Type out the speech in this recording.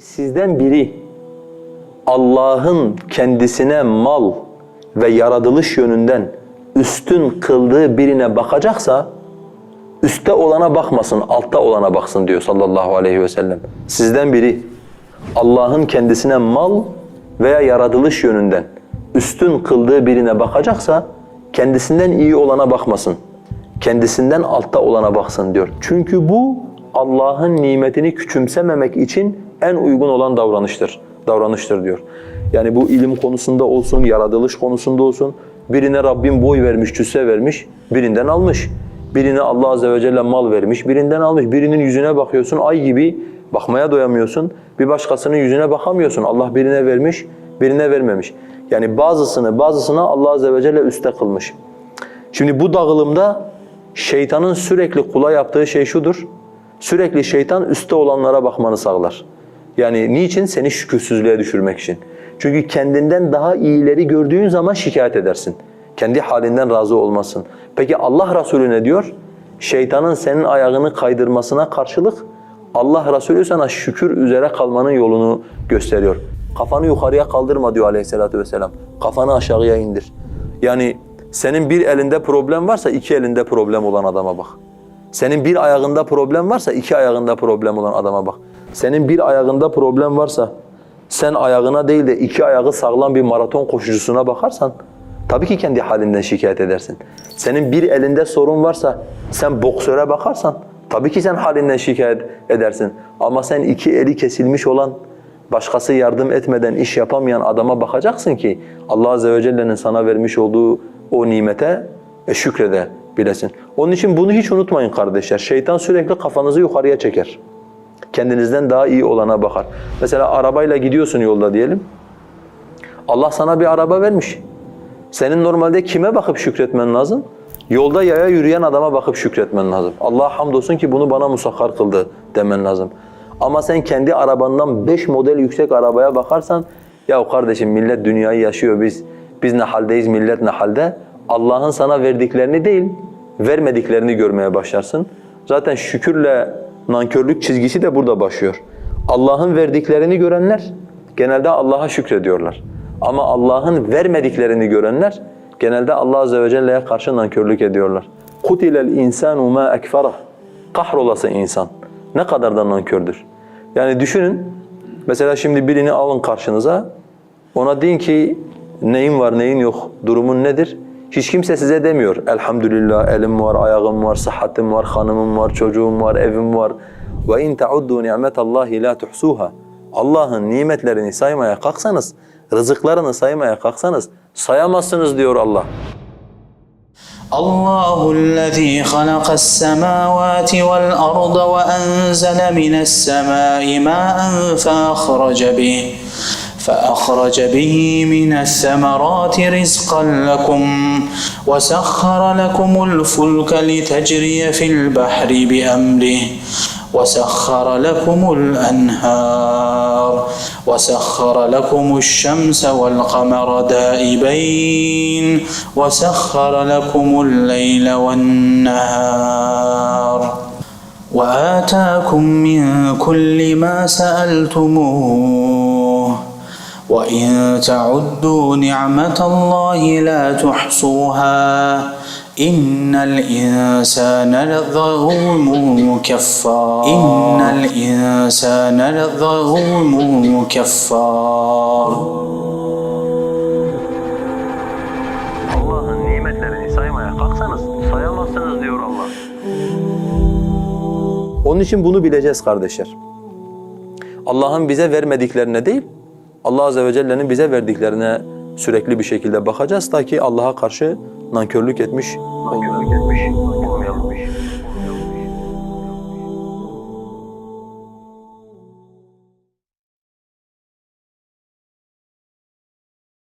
Sizden biri Allah'ın kendisine mal ve yaratılış yönünden üstün kıldığı birine bakacaksa üstte olana bakmasın, altta olana baksın diyor sallallahu aleyhi ve sellem. Sizden biri Allah'ın kendisine mal veya yaratılış yönünden üstün kıldığı birine bakacaksa kendisinden iyi olana bakmasın. Kendisinden altta olana baksın diyor. Çünkü bu Allah'ın nimetini küçümsememek için en uygun olan davranıştır. Davranıştır diyor. Yani bu ilim konusunda olsun, yaratılış konusunda olsun birine Rabbim boy vermiş, cüsse vermiş, birinden almış. Birine Allah azze ve celle mal vermiş, birinden almış. Birinin yüzüne bakıyorsun ay gibi bakmaya doyamıyorsun. Bir başkasının yüzüne bakamıyorsun. Allah birine vermiş, birine vermemiş. Yani bazısını bazısına Allah azze ve celle üste kılmış. Şimdi bu dağılımda şeytanın sürekli kula yaptığı şey şudur. Sürekli şeytan üstte olanlara bakmanı sağlar. Yani niçin? Seni şükürsüzlüğe düşürmek için. Çünkü kendinden daha iyileri gördüğün zaman şikayet edersin. Kendi halinden razı olmasın. Peki Allah Resulü ne diyor? Şeytanın senin ayağını kaydırmasına karşılık Allah Resulü sana şükür üzere kalmanın yolunu gösteriyor. Kafanı yukarıya kaldırma diyor aleyhissalatü vesselam. Kafanı aşağıya indir. Yani senin bir elinde problem varsa iki elinde problem olan adama bak. Senin bir ayağında problem varsa iki ayağında problem olan adama bak. Senin bir ayağında problem varsa sen ayağına değil de iki ayağı sağlam bir maraton koşucusuna bakarsan tabii ki kendi halinden şikayet edersin. Senin bir elinde sorun varsa sen boksöre bakarsan tabii ki sen halinden şikayet edersin. Ama sen iki eli kesilmiş olan başkası yardım etmeden iş yapamayan adama bakacaksın ki Allah azze ve celle'nin sana vermiş olduğu o nimete e, şükredebilesin. Onun için bunu hiç unutmayın kardeşler. Şeytan sürekli kafanızı yukarıya çeker. Kendinizden daha iyi olana bakar. Mesela arabayla gidiyorsun yolda diyelim. Allah sana bir araba vermiş. Senin normalde kime bakıp şükretmen lazım? Yolda yaya yürüyen adama bakıp şükretmen lazım. Allah hamdolsun ki bunu bana musakhar kıldı demen lazım. Ama sen kendi arabandan 5 model yüksek arabaya bakarsan ya kardeşim millet dünyayı yaşıyor biz biz ne haldeyiz millet ne halde? Allah'ın sana verdiklerini değil, vermediklerini görmeye başlarsın. Zaten şükürle nankörlük çizgisi de burada başlıyor. Allah'ın verdiklerini görenler genelde Allah'a şükrediyorlar. Ama Allah'ın vermediklerini görenler genelde Allah azze ve celle'ye karşı nankörlük ediyorlar. Kutilel insanu ma ekferah. Kahrolası insan. Ne kadar da nankördür. Yani düşünün mesela şimdi birini alın karşınıza. Ona deyin ki neyin var neyin yok, durumun nedir? Hiç kimse size demiyor elhamdülillah elim var, ayağım var, sıhhatim var, hanımım var, çocuğum var, evim var. وَاِنْ تَعُدُّوا نِعْمَةَ اللّٰهِ لَا تُحْسُوهَا Allah'ın nimetlerini saymaya kalksanız, rızıklarını saymaya kalksanız sayamazsınız diyor Allah. الله الذي خلق السماوات والأرض وأنزل من السماء ماء فأخرج به فأخرج به من الثمرات رزقا لكم وسخر لكم الفلك لتجري في البحر بأمره وسخر لكم الأنهار وسخر لكم الشمس والقمر دائبين وسخر لكم الليل والنهار وآتاكم من كل ما سألتموه وإن تعدوا نعمة الله لا تحصوها إن الإنسان لظلوم كفار إن الإنسان لظلوم كفار Allah'ın nimetlerini saymaya kalksanız sayamazsınız diyor Allah. Onun için bunu bileceğiz kardeşler. Allah'ın bize vermediklerine değil, Allah Azze ve Celle'nin bize verdiklerine sürekli bir şekilde bakacağız ta ki Allah'a karşı nankörlük etmiş olmayalım.